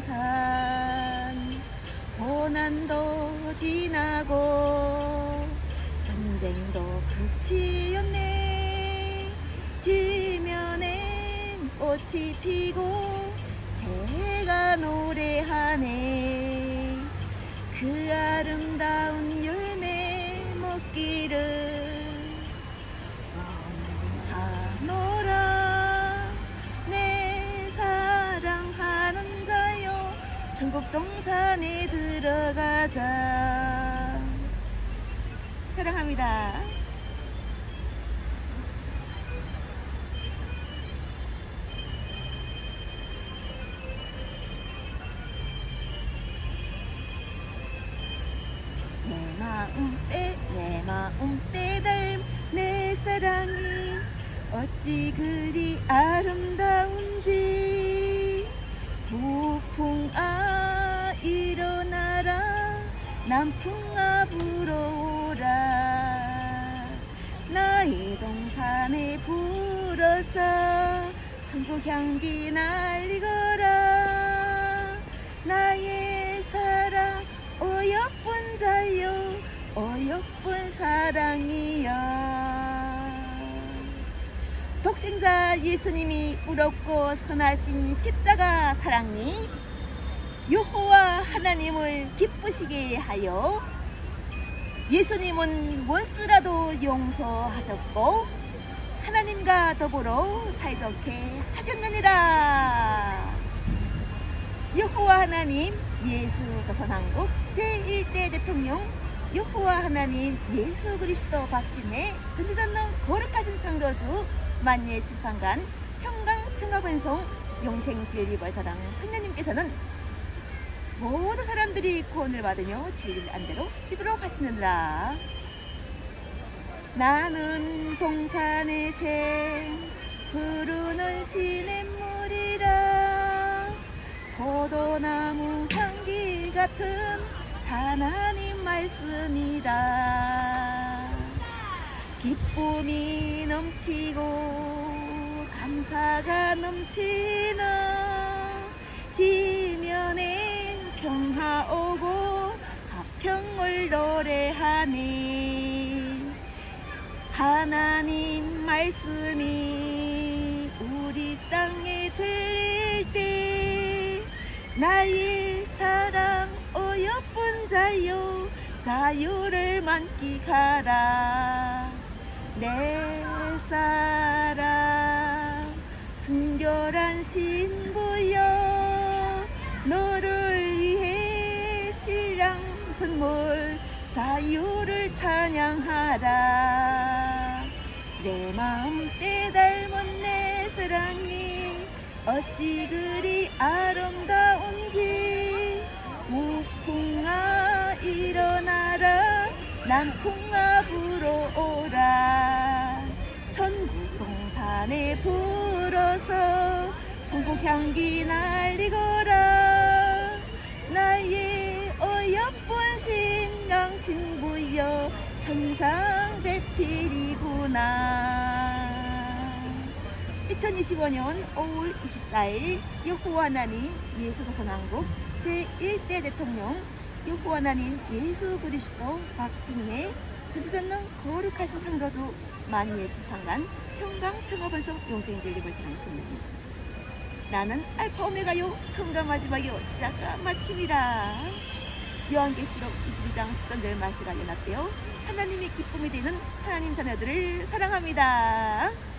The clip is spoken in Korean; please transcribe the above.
통일동산. 고난도 지나고 전쟁도 그치었네. 지면엔 꽃이 피고 새가 노래하네. 그 아름다운 천국 동산에 들어가자. 사랑합니다. 내 마음 빼, 내 마음 빼닮 내 사랑이 어찌 그리 아름다운지 북풍아 일어나라. 남풍아 불어오라. 나의 동산에 불어서 천국 향기 날리거 독생자 예수님이 우럽고 선하신 십자가 사랑이 여호와 하나님을 기쁘시게 하여 예수님은 원수라도 용서하셨고 하나님과 더불어 사이좋게 하셨느니라. 여호와 하나님 예수 조선한국 제1대 대통령 여호와 하나님 예수 그리스도 박진의 전지전능 거룩하신 창조주 만예 심판관 평강 평화번송 용생 진리벌사랑 선녀님께서는 모든 사람들이 구원을 받으며 진리를 안대로 이도록 하시느니라. 나는 동산의 샘 부르는 시냇물이라. 포도나무 향기 같은 하나님 말씀이다 기쁨이 넘치고 감사가 넘치는 지면엔 평화 오고 화평을 노래하니 하나님 말씀이 우리 땅에 들릴 때 나의 사랑 어여쁜 자유 자유를 만끽하라 내 사랑. 순결한 신부여 너를 위해 신랑 선물 자유를 찬양하라. 내 마음 빼닮은 내 사랑이 어찌 그리 아름다운지. 북풍아 일어나라. 남풍아 산에 불어서 천국 향기 날리거라 나의 어여쁜 신랑 신부여 천상 배필이구나. 2025년 5월 24일 여호와 하나님 예수 조선왕국 제1대 대통령 여호와 하나님 예수 그리스도 박진의 전지전능 거룩하신 창조주 만유의 심판관 평강 용생 진리벌사랑 신입니다. 나는 알파 오메가요 처음과 마지막이요 시작과 마침이라. 요한계시록 22장 10절 말씀가 연합되어 하나님의 기쁨이 되는 하나님 자녀들을 사랑합니다.